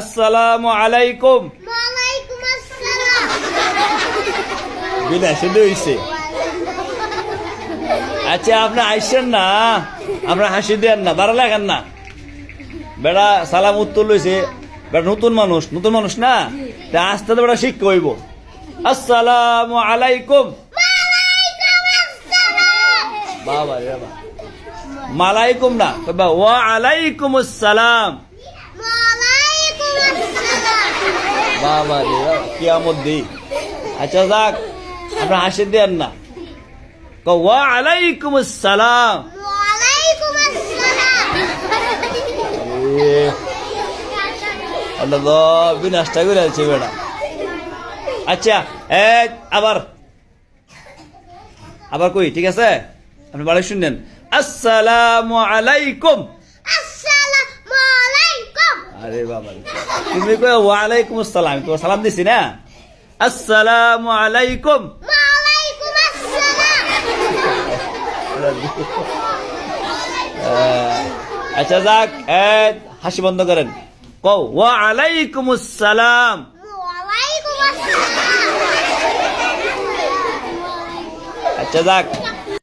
আসসালামু আলাইকুম। বিনা শুধু হইছে। আচ্ছা আপনি আইসেন না আমরা হাসি দেন না বাড়া লেখেন না। বেড়া সালাম উত্তর লইছে বেড়া নতুন মানুষ নতুন মানুষ না? তা আস্তে আস্তে বেড়া শিক্ষা হইব। আসসালামু আলাইকুম। বাবা রে বাবা। মালাইকুম না ওয়া আলাইকুম আসসালাম ওয়ালাইকুম আসসালাম বাবা রে, কিয়ামত দি আচ্ছা যাক আমরা হাসি দেন না। ওয়া আসসালাম। আল্লাহ করে আছে বেড়া আচ্ছা এ, আবার। আবার কই, ঠিক আছে? আপনি বাড়ি শুনলেন আসসালামু আলাইকুম। আরে বাবা তুমি কই ওয়ালাইকুম আসসালাম। তোমার সালাম দিছি না? আসসালামু আলাইকুম। আচ্ছা যাক হাসি বন্ধ করেন। কও ওয়া আলাইকুম আসসালাম। আচ্ছা যাক